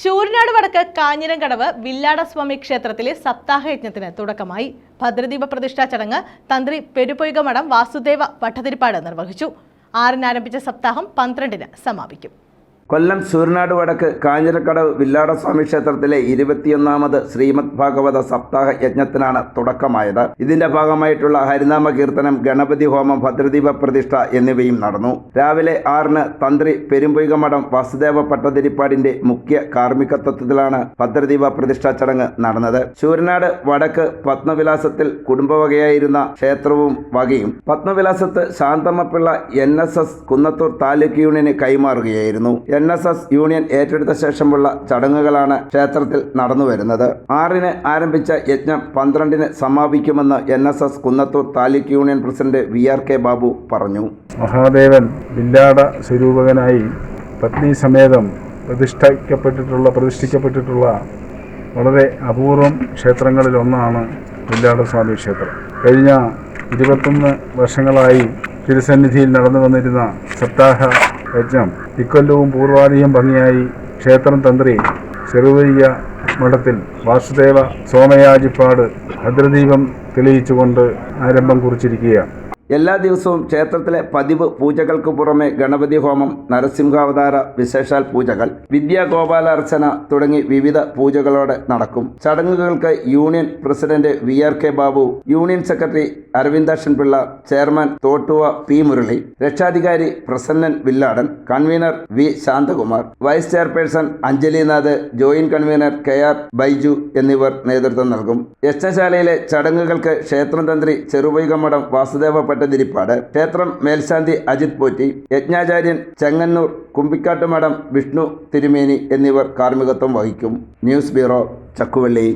ശൂരനാട് വടക്ക് കാഞ്ഞിരംകടവ് വില്ലാടസ്വാമി ക്ഷേത്രത്തിലെ സപ്താഹ യജ്ഞത്തിന് തുടക്കമായി. ഭദ്രദീപ പ്രതിഷ്ഠാ ചടങ്ങ് തന്ത്രി പെരുപൊയ്കമഠം വാസുദേവ ഭട്ടതിരിപ്പാട് നിർവഹിച്ചു. ആറിനാരംഭിച്ച സപ്താഹം പന്ത്രണ്ടിന് സമാപിക്കും. കൊല്ലം സൂര്യനാട് വടക്ക് കാഞ്ഞിരക്കടവ് വില്ലാടസ്വാമി ക്ഷേത്രത്തിലെ ഇരുപത്തിയൊന്നാമത് ശ്രീമദ് ഭാഗവത സപ്താഹ യജ്ഞത്തിനാണ് തുടക്കമായത്. ഇതിന്റെ ഭാഗമായിട്ടുള്ള ഹരിനാമ കീർത്തനം ഗണപതി ഹോമം ഭദ്രദീപ പ്രതിഷ്ഠ എന്നിവയും നടന്നു. രാവിലെ ആറിന് തന്ത്രി പെരുമ്പൊയ്ക മഠം വാസുദേവ പട്ടതിരിപ്പാടിന്റെ മുഖ്യ കാർമ്മികത്വത്തിലാണ് ഭദ്രദീപ പ്രതിഷ്ഠാ ചടങ്ങ് നടന്നത്. സൂര്യനാട് വടക്ക് പത്മവിലാസത്തിൽ കുടുംബവകയായിരുന്ന ക്ഷേത്രവും വകയും പത്മവിലാസത്ത് Shanthammapillai N S S Kunnathur taluk യൂണിയന് കൈമാറുകയായിരുന്നു. എൻ എസ് എസ് യൂണിയൻ ഏറ്റെടുത്ത ശേഷമുള്ള ചടങ്ങുകളാണ് ക്ഷേത്രത്തിൽ നടന്നുവരുന്നത് ആറിന് ആരംഭിച്ച യജ്ഞം പന്ത്രണ്ടിന് സമാപിക്കുമെന്ന് N S S Kunnathur taluk union president V R K Babu പറഞ്ഞു. മഹാദേവൻ വില്ലാട സ്വരൂപകനായി പത്നി സമേതം പ്രതിഷ്ഠിക്കപ്പെട്ടിട്ടുള്ള പ്രതിഷ്ഠിക്കപ്പെട്ടിട്ടുള്ള വളരെ അപൂർവം ക്ഷേത്രങ്ങളിലൊന്നാണ് വില്ലാട സ്വാമി ക്ഷേത്രം. കഴിഞ്ഞ ഇരുപത്തൊന്ന് വർഷങ്ങളായി തിരുസന്നിധിയിൽ നടന്നു വന്നിരുന്ന സപ്താഹ യജ്ഞം ഇക്കൊല്ലവും പൂർവാധികം ഭംഗിയായി ക്ഷേത്രം തന്ത്രി ചെറുവയ്യ മഠത്തിൽ വാസുദേവ സോമയാജിപ്പാട് ഭദ്രദീപം തെളിയിച്ചുകൊണ്ട് ആരംഭം കുറിച്ചിരിക്കുകയാണ്. എല്ലാ ദിവസവും ക്ഷേത്രത്തിലെ പതിവ് പൂജകൾക്ക് പുറമെ ഗണപതി ഹോമം നരസിംഹാവതാര വിശേഷാൽ പൂജകൾ വിദ്യാഗോപാലർച്ചന തുടങ്ങി വിവിധ പൂജകളോടെ നടക്കും. ചടങ്ങുകൾക്ക് union president V R K Babu union secretary Aravindakshan Pillai chairman Thottuva P Murali രക്ഷാധികാരി Prasannan Villadan convener V Santhakumar vice chairperson Anjalinath joint convener K R Baiju എന്നിവർ നേതൃത്വം നൽകും. യജ്ഞശാലയിലെ ചടങ്ങുകൾക്ക് ക്ഷേത്രം തന്ത്രി ചെറുവൈകമഠം വാസുദേവ പട്ടതിരിപ്പാട്. ക്ഷേത്രം മേൽശാന്തി അജിത് പോറ്റി യജ്ഞാചാര്യൻ ചെങ്ങന്നൂർ കുമ്പിക്കാട്ടുമഠം വിഷ്ണു തിരുമേനി എന്നിവർ കാർമ്മികത്വം വഹിക്കും. News bureau Chakkuvally.